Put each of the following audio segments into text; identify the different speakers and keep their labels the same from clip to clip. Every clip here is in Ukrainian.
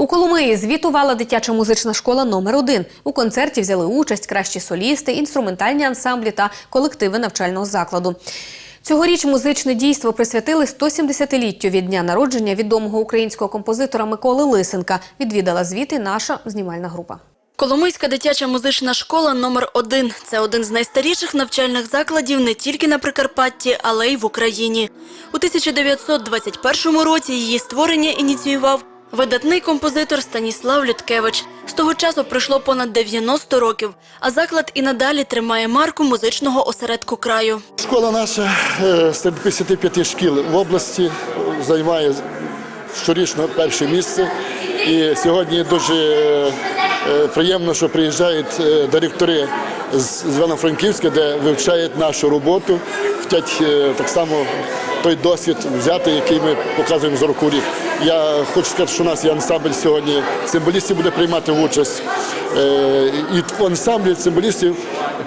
Speaker 1: У Коломиї звітувала дитяча музична школа номер 1 У концерті взяли участь кращі солісти, інструментальні ансамблі та колективи навчального закладу. Цьогоріч музичне дійство присвятили 170-літтю від дня народження відомого українського композитора Миколи Лисенка. Відвідала звіти наша знімальна група.
Speaker 2: Коломийська дитяча музична школа номер 1 Це один з найстаріших навчальних закладів не тільки на Прикарпатті, але й в Україні. У 1921 році її створення ініціював видатний композитор Станіслав Людкевич. З того часу пройшло понад 90 років, а заклад і надалі тримає марку музичного осередку краю.
Speaker 3: Школа наша е, з 55 шкіл в області е, займає щорічно перше місце. І сьогодні дуже е, приємно, що приїжджають директори з Івано-Франківська, де вивчають нашу роботу, хочуть е, так само той досвід взяти, який ми показуємо з року рік. Я хочу сказати, що у нас є ансамбль сьогодні символістів буде приймати участь. Е, І в ансамблі символістів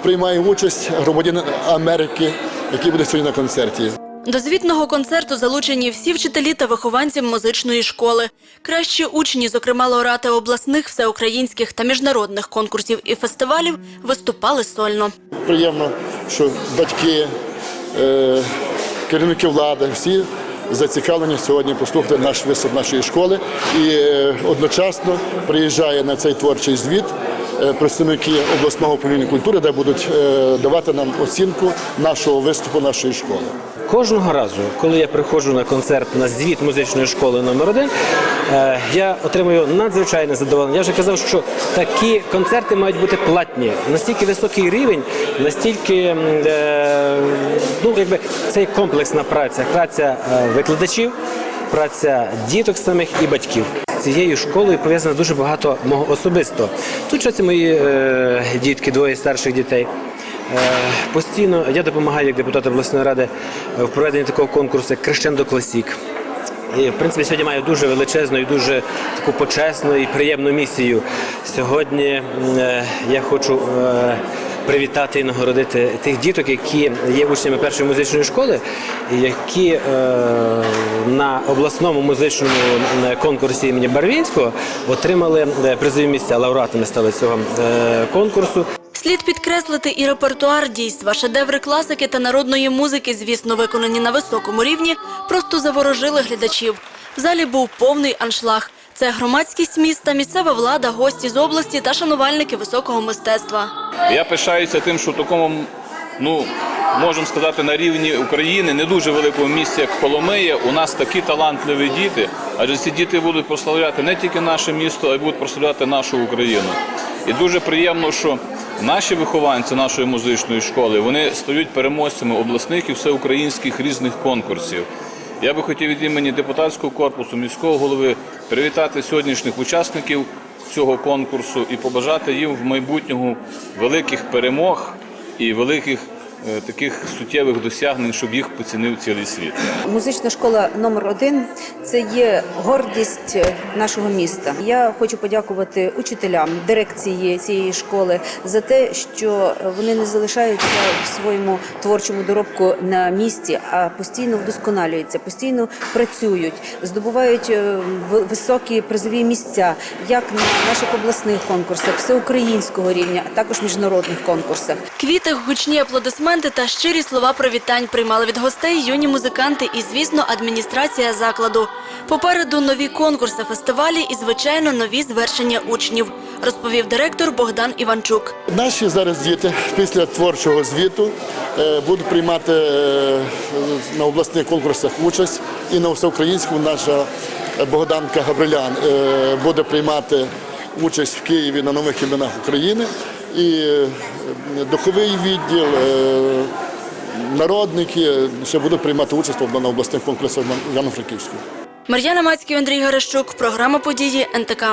Speaker 3: приймає участь громадянин Америки, який буде сьогодні на концерті.
Speaker 2: До звітного концерту залучені всі вчителі та вихованці музичної школи. Кращі учні, зокрема лауреати обласних, всеукраїнських та міжнародних конкурсів і фестивалів, виступали сольно.
Speaker 3: Приємно, що батьки, керівники влади, всі зацікавлені сьогодні послухати наш виступ нашої школи. І е, одночасно приїжджає на цей творчий звіт е, представники обласного управління культури, де будуть е, давати нам оцінку нашого виступу нашої школи.
Speaker 4: Кожного разу, коли я приходжу на концерт на звіт музичної школи номер 1 е, я отримую надзвичайне задоволення. Я вже казав, що такі концерти мають бути платні. Настільки високий рівень, настільки е, ну, якби це комплексна праця, праця е, викладачів, праця діток самих і батьків. Цією школою пов'язано дуже багато мого особисто. Тут вчаться мої е, дітки, двоє старших дітей. Е, Постійно я допомагаю як депутат обласної ради в проведенні такого конкурсу як Крещендо Класік. І, в принципі, сьогодні маю дуже величезну і дуже таку почесну і приємну місію. Сьогодні е, я хочу е, привітати і нагородити тих діток, які є учнями першої музичної школи, які е, на обласному музичному конкурсі імені Барвінського отримали е, призові місця. Лауреатами стали цього е, конкурсу.
Speaker 2: Слід підкреслити і репертуар дійства. Шедеври класики та народної музики, звісно, виконані на високому рівні, просто заворожили глядачів. В залі був повний аншлаг. Це громадськість міста, місцева влада, гості з області та шанувальники високого мистецтва.
Speaker 5: Я пишаюся тим, що в такому, ну можемо сказати, на рівні України, не дуже великому місті, як Коломия, у нас такі талантливі діти, адже ці діти будуть прославляти не тільки наше місто, а й будуть прославляти нашу Україну. І дуже приємно, що наші вихованці нашої музичної школи вони стають переможцями обласних і всеукраїнських різних конкурсів. Я би хотів від імені депутатського корпусу міського голови привітати сьогоднішніх учасників цього конкурсу і побажати їм в майбутньому великих перемог і великих таких суттєвих досягнень, щоб їх поцінив цілий світ.
Speaker 6: Музична школа номер 1 це є гордість е, нашого міста. Я хочу подякувати учителям, дирекції цієї школи за те, що вони не залишаються в своєму творчому доробку на місці, а постійно вдосконалюються, постійно працюють, здобувають е, в- високі призові місця, як на наших обласних конкурсах, всеукраїнського рівня, а також міжнародних конкурсах.
Speaker 2: Квіти, гучні аплодисменти та щирі слова привітань приймали від гостей юні музиканти і, звісно, адміністрація закладу. Попереду нові конкурси, фестивалі і, звичайно, нові звершення учнів, розповів директор Богдан Іванчук.
Speaker 3: Наші зараз діти після творчого звіту е, будуть приймати е, на обласних конкурсах участь і на всеукраїнському наша Богданка Габрилян е, буде приймати участь в Києві на нових іменах України і е, духовий відділ, е, народники ще будуть приймати участь на обласних конкурсах Яно-Франківську.
Speaker 2: Мар'яна Мацький, Андрій Гарашчук, програма події НТК.